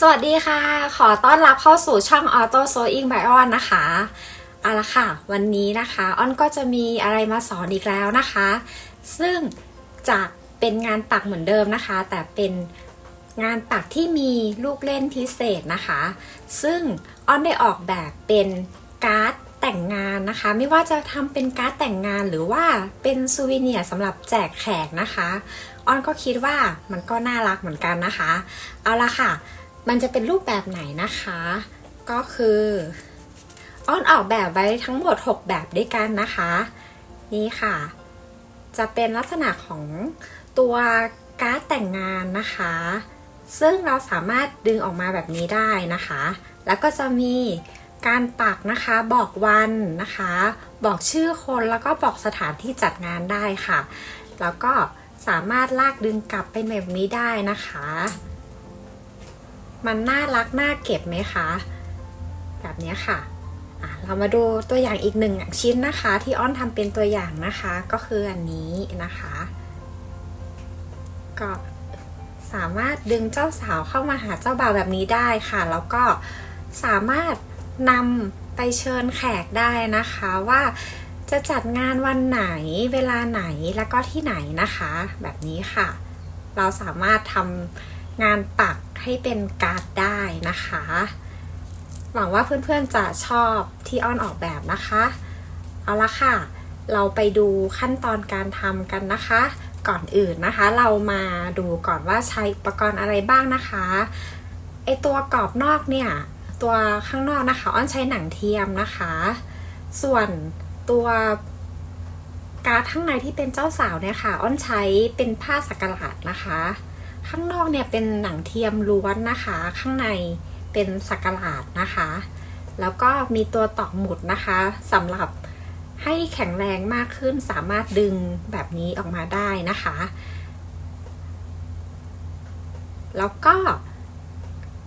สวัสดีค่ะ ขอต้อนรับเข้าสู่ช่อง Auto Sewing by On นะคะเอาละค่ะ วันนี้นะคะอ้อนก็จะมีอะไรมาสอนอีกแล้วนะคะ ซึ่งจะเป็นงานปักเหมือนเดิมนะคะ แต่เป็นงานปักที่มีลูกเล่นพิเศษนะคะ ซึ่งอ้อนได้ออกแบบเป็นการ์ดแต่งงานนะคะ ไม่ว่าจะทำเป็นการ์ดแต่งงานหรือว่าเป็นซูวิเนียร์สำหรับแจกแขกนะคะอ้อนก็คิดว่ามันก็น่ารักเหมือนกันนะคะ เอาละค่ะ มันจะเป็นรูปแบบไหนนะคะ ก็คืออ้อนออกแบบไว้ทั้งหมด 6 แบบด้วยกันนะคะ นี่ค่ะ จะเป็นลักษณะของตัวการ์ดแต่งงานนะคะ ซึ่งเราสามารถดึงออกมาแบบนี้ได้นะคะ แล้วก็จะมีการปักนะคะบอกวันนะคะ บอกชื่อคนแล้วก็บอกสถานที่จัดงานได้ค่ะ แล้วก็สามารถลากดึงกลับไปแบบนี้ได้นะคะ มันน่ารักน่าเก็บไหมคะ แบบนี้ค่ะะเรามาดูตัวอย่างอีกหนึ่งชิ้นนะคะ ที่อ้อนทำเป็นตัวอย่างนะคะ ก็คืออันนี้นะคะ ก็สามารถดึงเจ้าสาวเข้ามาหาเจ้าบ่าวแบบนี้ได้ค่ะ แล้วก็สามารถนำไปเชิญแขกได้นะคะว่าจะจัดงานวันไหนเวลาไหนแล้วก็ที่ไหนนะคะ แบบนี้ค่ะ เราสามารถทำงานปัก ให้เป็นการ์ดได้นะคะ หวังว่าเพื่อนๆจะชอบที่อ้อนออกแบบนะคะ เอาละค่ะ เราไปดูขั้นตอนการทำกันนะคะ ก่อนอื่นนะคะ เรามาดูก่อนว่าใช้อุปกรณ์อะไรบ้างนะคะไอตัวกรอบนอกเนี่ยตัวข้างนอกนะคะ อ้อนใช้หนังเทียมนะคะ ส่วนตัวการ์ดข้างในที่เป็นเจ้าสาวเนี่ยค่ะ อ้อนใช้เป็นผ้าสักหลาดนะคะ ข้างนอกเนี่ยเป็นหนังเทียมล้วนนะคะ ข้างในเป็นสักหลาดนะคะ แล้วก็มีตัวตอกหมุดนะคะสำหรับให้แข็งแรงมากขึ้นสามารถดึงแบบนี้ออกมาได้นะคะ แล้วก็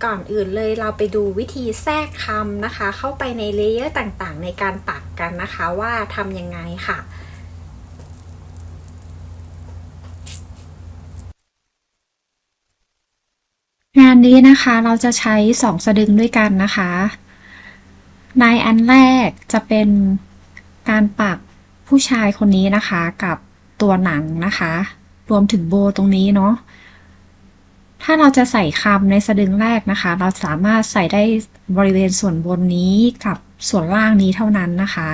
ก่อนอื่นเลยเราไปดูวิธีแทรกคำนะคะ เข้าไปในเลเยอร์ต่างๆ ในการปักกันนะคะว่าทำยังไงค่ะ นี้นะคะเราจะใช้สองสะดึงด้วยกันนะคะ ในอันแรกจะเป็นการปักผู้ชายคนนี้นะคะกับตัวหนังนะคะ รวมถึงโบตรงนี้เนาะถ้าเราจะใส่คำในสะดึงแรกนะคะ เราสามารถใส่ได้บริเวณส่วนบนนี้กับส่วนล่างนี้เท่านั้นนะคะ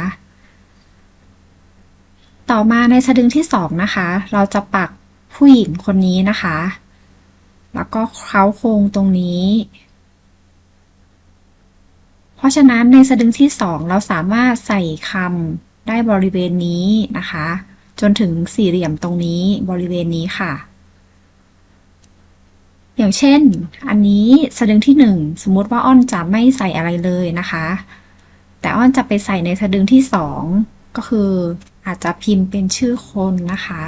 ต่อมาในสะดึงที่สองนะคะ เราจะปักผู้หญิงคนนี้นะคะ แล้วก็เค้าโครงตรงนี้ เพราะฉะนั้นในสะดึงที่สองเราสามารถใส่คำได้บริเวณนี้นะคะ จนถึงสี่เหลี่ยมตรงนี้บริเวณนี้ค่ะ อย่างเช่น อันนี้สะดึงที่หนึ่งสมมติว่าอ้อนจะไม่ใส่อะไรเลยนะคะ แต่อ้อนจะไปใส่ในสะดึงที่สองก็คืออาจจะพิมพ์เป็นชื่อคนนะคะ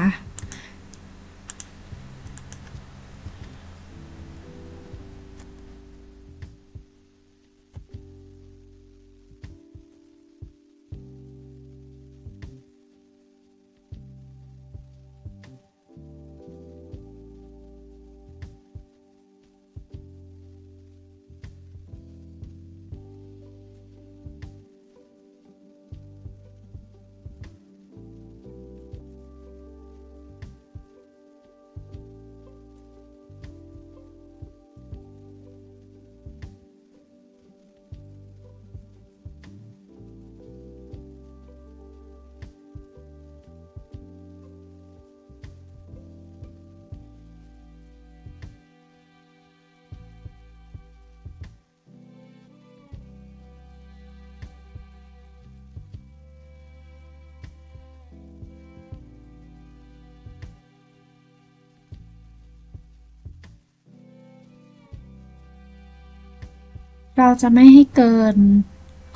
เราจะไม่ให้เกิน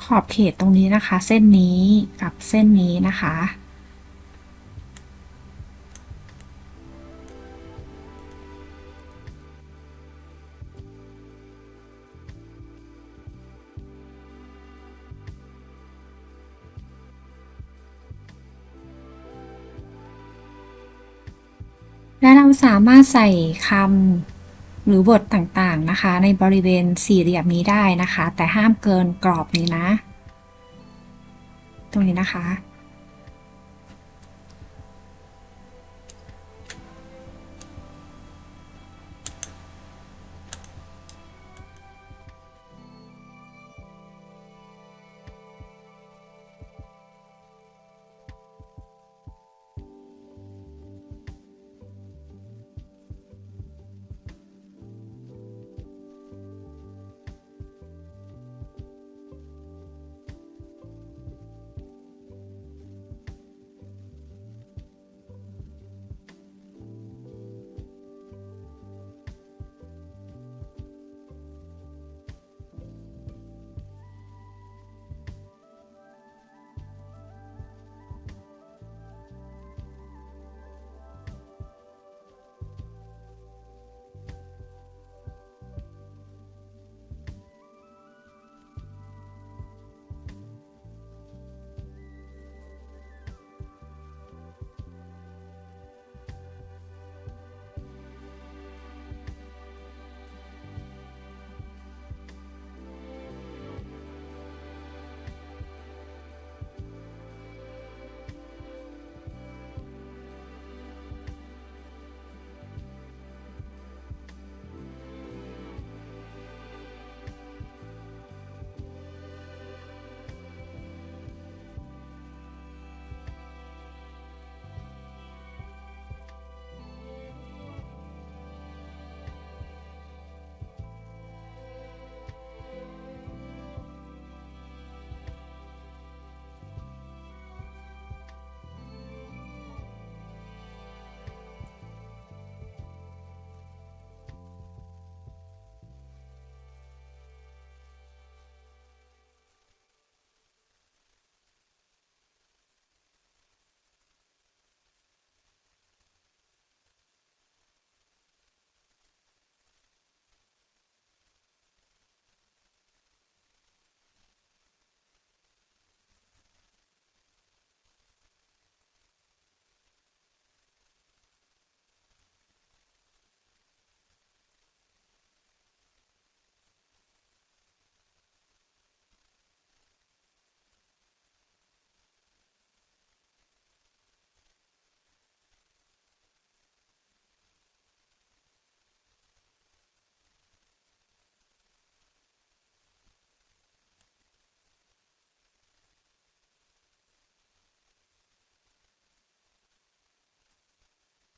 ขอบเขตตรงนี้นะคะ เส้นนี้กับเส้นนี้นะคะ และเราสามารถใส่คำ หรือบทต่างๆนะคะ ในบริเวณสี่เหลี่ยมนี้ได้นะคะ แต่ห้ามเกินกรอบนี้นะ ตรงนี้นะคะ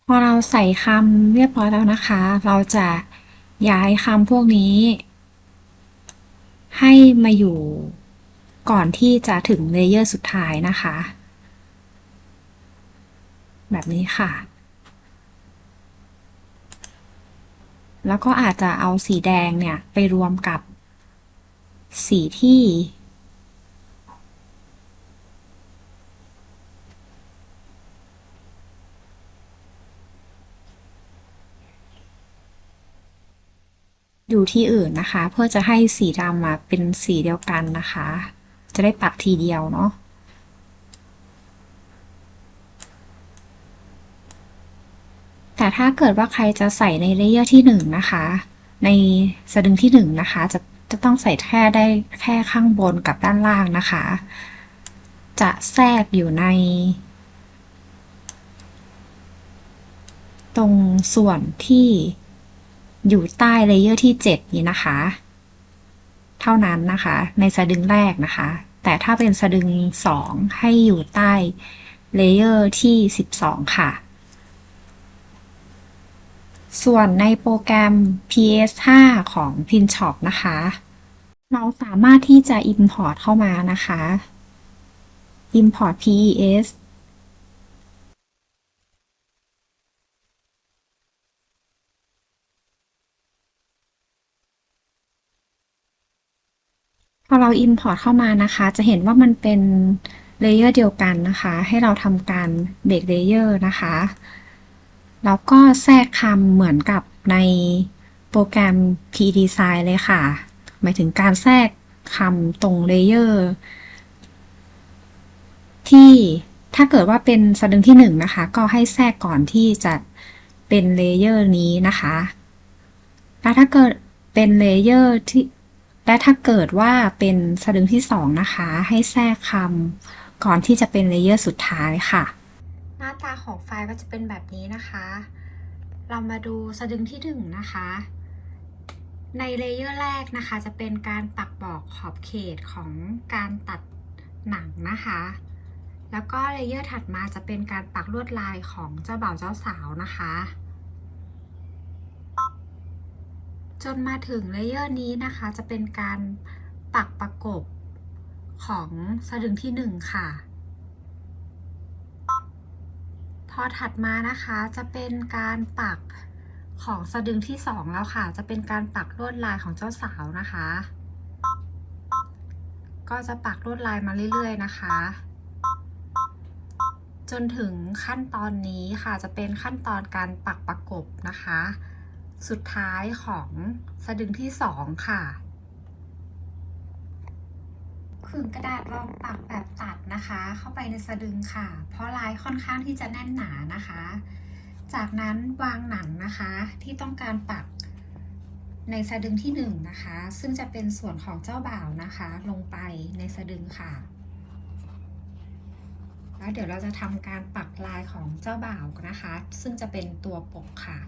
พอเราใส่คำเรียบร้อยแล้วนะคะ เราจะย้ายคำพวกนี้ ให้มาอยู่ก่อนที่จะถึงเลเยอร์สุดท้ายนะคะ แบบนี้ค่ะ แล้วก็อาจจะเอาสีแดงเนี่ย ไปรวมกับสีที่ อยู่ที่อื่นนะคะ เพื่อจะให้สีดำมาเป็นสีเดียวกันนะคะ จะได้ปักทีเดียวเนาะแต่ถ้าเกิดว่าใครจะใส่ในเลเยอร์ที่หนึ่งนะคะ ในสะดึงที่หนึ่งนะคะ จะจะต้องใส่แค่ได้แค่ข้างบนกับด้านล่างนะคะ จะแทรกอยู่ใน ตรงส่วนที่ อยู่ใต้เลเยอร์ที่ 7 นี้นะคะ เท่านั้นนะคะ ในสะดึงแรกนะคะ แต่ถ้าเป็นสะดึง 2 ให้อยู่ใต้เลเยอร์ที่ 12 ค่ะ ส่วนในโปรแกรม PS5 ของ Pinshop นะคะ เราสามารถที่จะ Import เข้ามานะคะ Import PES อเรา Import เข้ามานะคะ จะเห็นว่ามันเป็นเลเยอร์เดียวกันนะคะ ให้เราทำการเบรกเลเยอร์นะคะ แล้วก็แทรกคำเหมือนกับในโปรแกรม P-Design เลยค่ะ หมายถึงการแทรกคำตรงเลเยอร์ที่ถ้าเกิดว่าเป็นสะดึงที่หนึ่งนะคะ ก็ให้แทรกก่อนที่จะเป็นเลเยอร์นี้นะคะแและถ้าเกิดเป็นเลเยอร์ที่ และถ้าเกิดว่าเป็นสะดึงที่สองนะคะ ให้แทรกคำก่อนที่จะเป็นเลเยอร์สุดท้ายค่ะ หน้าตาของไฟล์ก็จะเป็นแบบนี้นะคะ เรามาดูสะดึงที่หนึ่งนะคะ ในเลเยอร์แรกนะคะ จะเป็นการปักบอกขอบเขตของการตัดหนังนะคะ แล้วก็เลเยอร์ถัดมาจะเป็นการปักลวดลายของเจ้าบ่าวเจ้าสาวนะคะ จนมาถึงเลเยอร์นี้นะคะจะเป็นการปักประกบของสะดึงที่หนึ่งค่ะ พอถัดมานะคะจะเป็นการปักของสะดึงที่สองแล้วค่ะ จะเป็นการปักลวดลายของเจ้าสาวนะคะ ก็จะปักลวดลายมาเรื่อยๆนะคะ จนถึงขั้นตอนนี้ค่ะจะเป็นขั้นตอนการปักประกบนะคะ สุดท้ายของสะดึงที่สองค่ะขึงกระดาษรองปักแบบตัดนะคะ เข้าไปในสะดึงค่ะ เพราะลายค่อนข้างที่จะแน่นหนานะคะ จากนั้นวางหนังนะคะที่ต้องการปักในสะดึงที่หนึ่งนะคะ ซึ่งจะเป็นส่วนของเจ้าบ่าวนะคะ ลงไปในสะดึงค่ะ แล้วเดี๋ยวเราจะทำการปักลายของเจ้าบ่าวนะคะ ซึ่งจะเป็นตัวปกค่ะ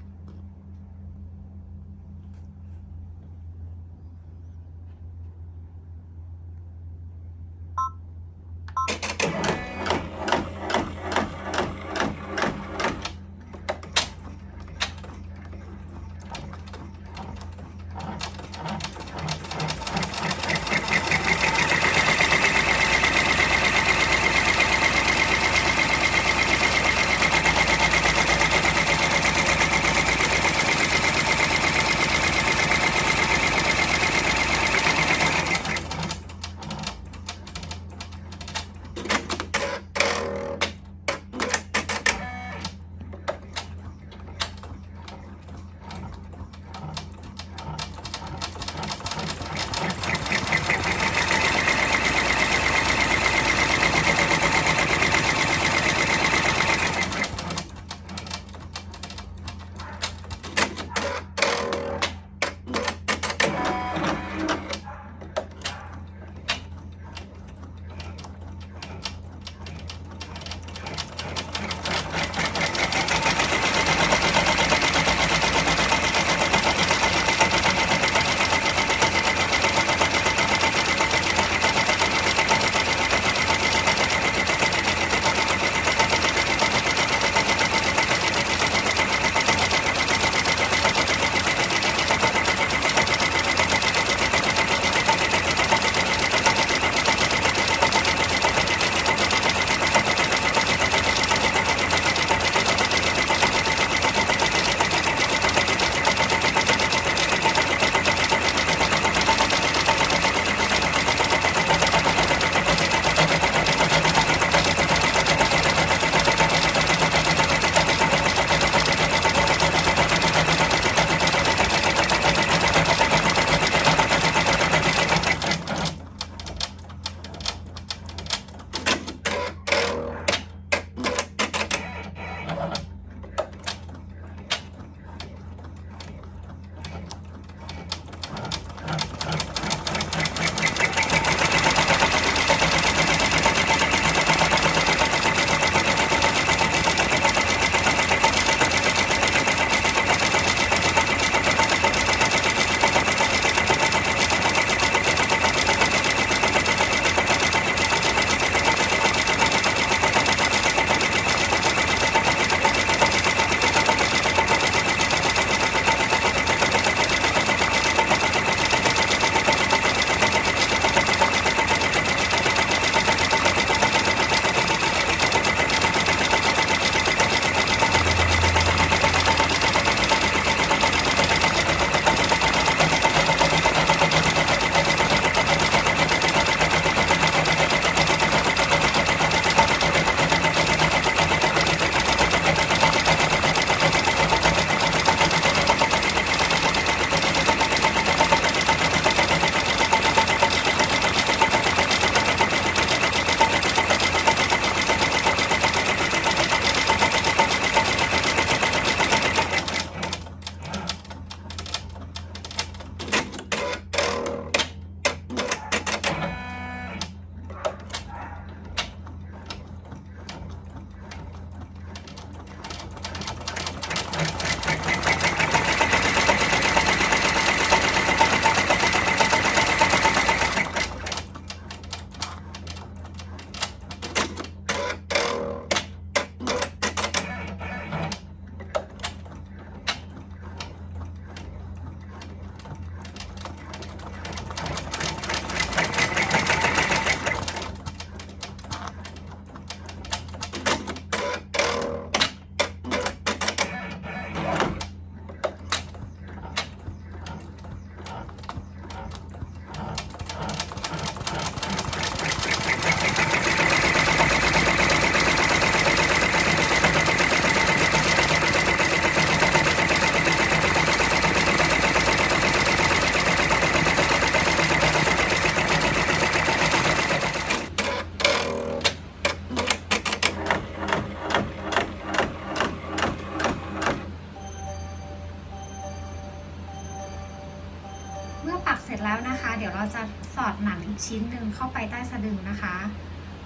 ชิ้นหนึ่งเข้าไปใต้สะดึงนะคะ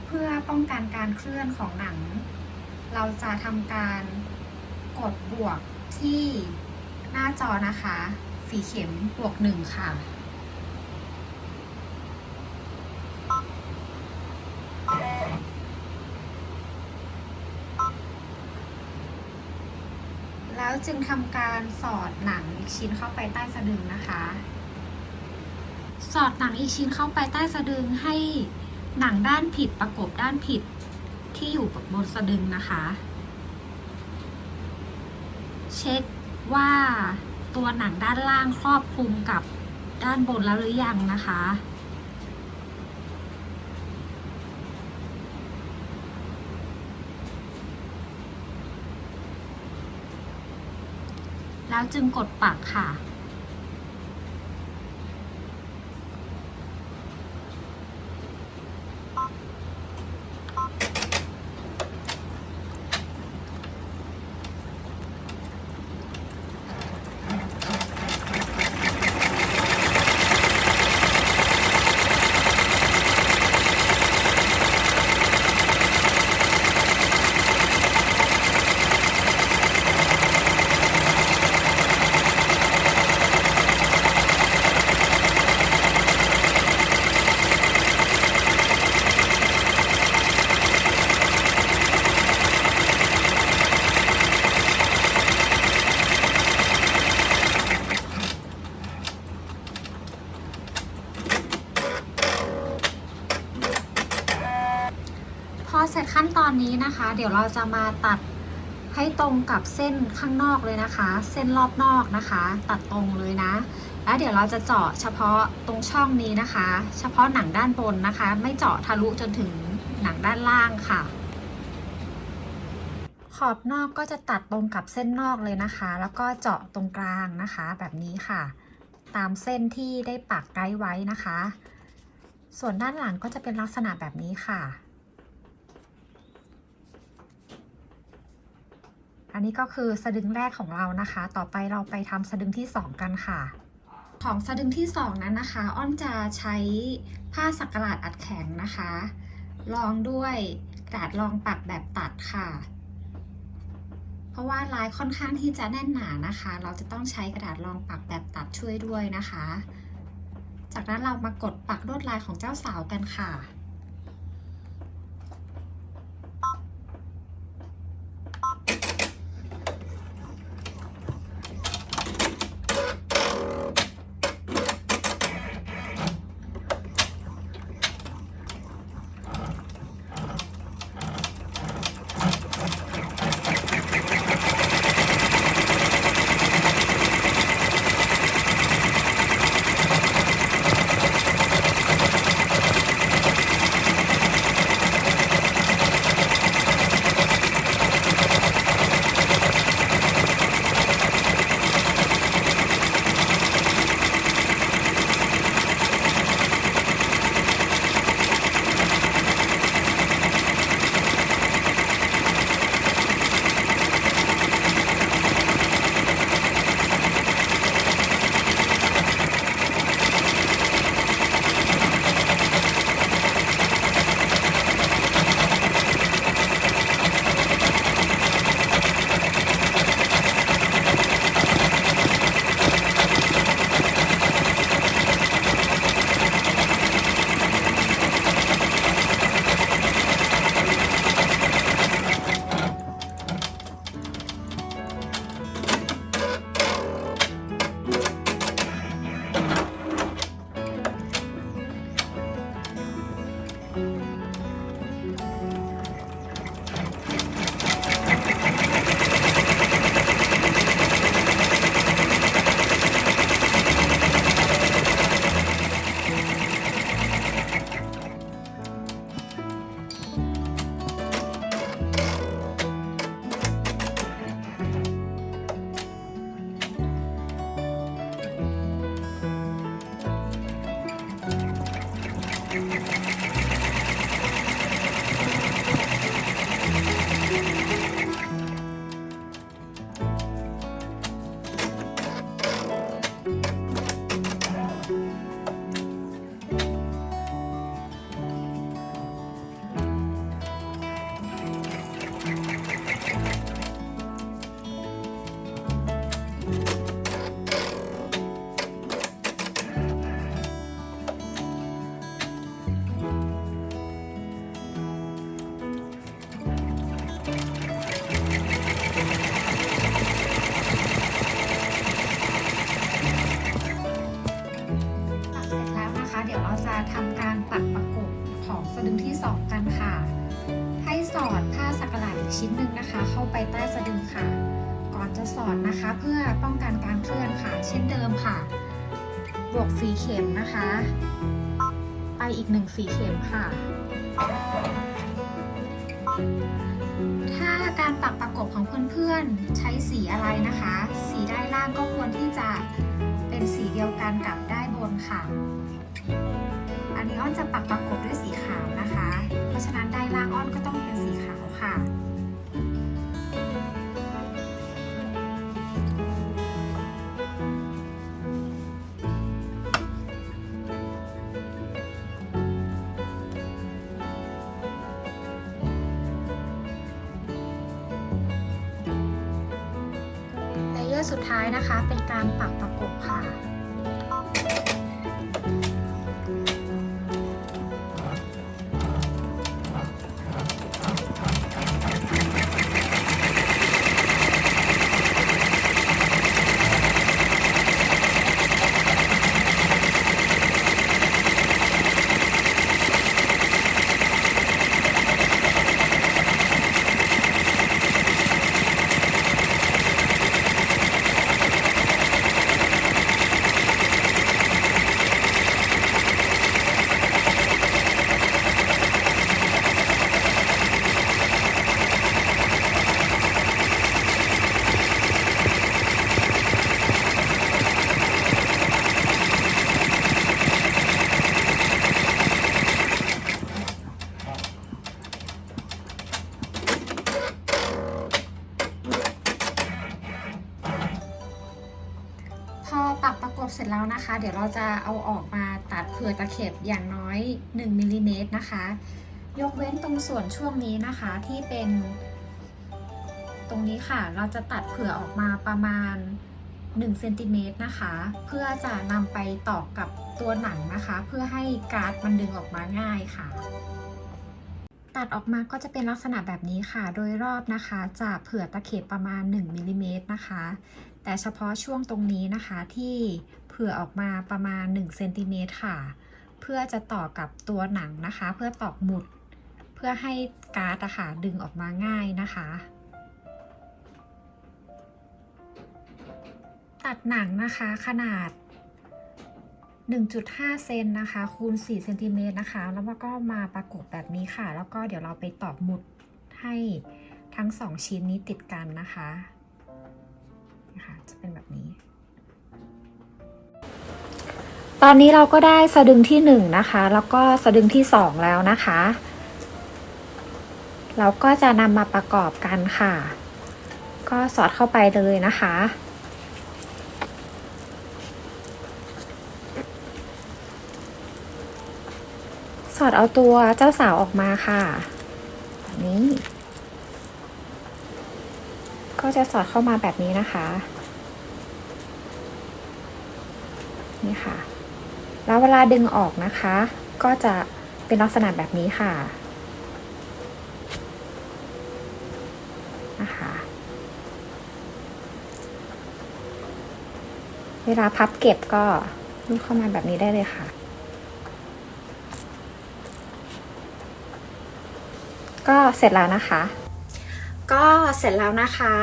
เพื่อป้องกันการเคลื่อนของหนัง เราจะทำการกดบวกที่หน้าจอนะคะ สีเข็มบวกหนึ่งค่ะแล้วจึงทำการสอดหนังอีกชิ้นเข้าไปใต้สะดึงนะคะ สอดหนังอีกชิ้นเข้าไปใต้สะดึงให้หนังด้านผิดประกบด้านผิดที่อยู่บนสะดึงนะคะ เช็คว่าตัวหนังด้านล่างครอบคลุมกับด้านบนแล้วหรือยังนะคะ แล้วจึงกดปักค่ะ ตอนนี้นะคะ เดี๋ยวเราจะมาตัดให้ตรงกับเส้นข้างนอกเลยนะคะ เส้นรอบนอกนะคะ ตัดตรงเลยนะ แล้วเดี๋ยวเราจะเจาะเฉพาะตรงช่องนี้นะคะ เฉพาะหนังด้านบนนะคะ ไม่เจาะทะลุจนถึงหนังด้านล่างค่ะ ขอบนอกก็จะตัดตรงกับเส้นนอกเลยนะคะ แล้วก็เจาะตรงกลางนะคะ แบบนี้ค่ะ ตามเส้นที่ได้ปักไกด์ไว้นะคะ ส่วนด้านหลังก็จะเป็นลักษณะแบบนี้ค่ะ อันนี้ก็คือสะดึงแรกของเรานะคะ ต่อไปเราไปทำสะดึงที่ 2 กันค่ะ ของสะดึงที่ 2 นั้นนะคะ อ้อนจะใช้ผ้าสักหลาดอัดแข็งนะคะรองด้วยกระดาษรองปักแบบตัดค่ะ เพราะว่าลายค่อนข้างที่จะแน่นหนานะคะ เราจะต้องใช้กระดาษรองปักแบบตัดช่วยด้วยนะคะ จากนั้นเรามากดปักลวดลายของเจ้าสาวกันค่ะ อันนี้อ้อนจะปักประกบด้วยสีขาวนะคะ เพราะฉะนั้นได้ล่างอ้อนก็ต้องเป็นสีขาวค่ะ เลเยอร์สุดท้ายนะคะเป็นการปักประกบค่ะ อตะเข็บอย่างน้อย 1มิลลิเมตรนะคะ ยกเว้นตรงส่วนช่วงนี้นะคะที่เป็น ตรงนี้ค่ะเราจะตัดเผื่อออกมาประมาณ1เซนติเมตรนะคะ เพื่อจะนำไปตอกกับตัวหนังนะคะ เพื่อให้การ์ดมันดึงออกมาง่ายค่ะ ตัดออกมาก็จะเป็นลักษณะแบบนี้ค่ะ โดยรอบนะคะจะเผื่อตะเข็บประมาณ1มิลลิเมตรนะคะ แต่เฉพาะช่วงตรงนี้นะคะที่ ผื่อออกมาประมาณ1เซนติเมตรค่ะ เพื่อจะต่อกับตัวหนังนะคะ เพื่อตอกหมุด เพื่อให้การ์ดอะค่ะดึงออกมาง่ายนะคะ ตัดหนังนะคะขนาด 1.5 เซนนะคะคูณ4เซนติเมตรนะคะ แล้วก็มาประกบแบบนี้ค่ะ แล้วก็เดี๋ยวเราไปตอกหมุดให้ทั้ง 2 ชิ้นนี้ติดกันนะคะนะคะจะเป็นแบบนี้ ตอนนี้เราก็ได้สะดึงที่1นะคะ แล้วก็สะดึงที่2แล้วนะคะ เราก็จะนำมาประกอบกันค่ะ ก็สอดเข้าไปเลยนะคะสอดเอาตัวเจ้าสาวออกมาค่ะแบบนี้ ก็จะสอดเข้ามาแบบนี้นะคะ นี่ค่ะ แล้วเวลาดึงออกนะคะ ก็จะเป็นลักษณะแบบนี้ค่ะนะคะเวลาพับเก็บก็ลูกเข้ามาแบบนี้ได้เลยค่ะ ก็เสร็จแล้วนะคะ ก็เสร็จแล้วนะคะ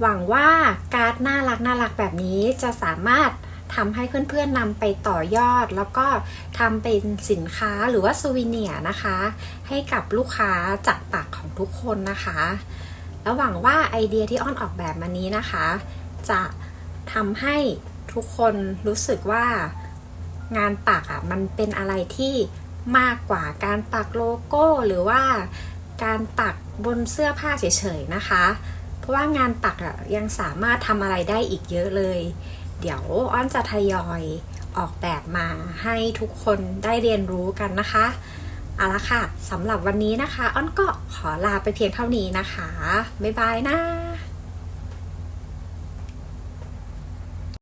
หวังว่าการ์ดน่ารักน่ารักแบบนี้จะสามารถ ทำให้เพื่อนๆนำไปต่อยอด แล้วก็ทำเป็นสินค้าหรือว่าซูวิเนียนะคะ ให้กับลูกค้าจากปากของทุกคนนะคะ แล้วหวังว่าไอเดียที่อ้อนออกแบบมานี้นะคะ จะทำให้ทุกคนรู้สึกว่างานปักอะมันเป็นอะไรที่มากกว่าการปักโลโก้หรือว่าการปักบนเสื้อผ้าเฉยๆนะคะ เพราะว่างานปักอะยังสามารถทำอะไรได้อีกเยอะเลย เดี๋ยวอ้อนจะทยอยออกแบบมาให้ทุกคนได้เรียนรู้กันนะคะเอาละค่ะสำหรับวันนี้นะคะ อ้อนก็ขอลาไปเพียงเท่านี้นะคะ บ๊ายบายนะ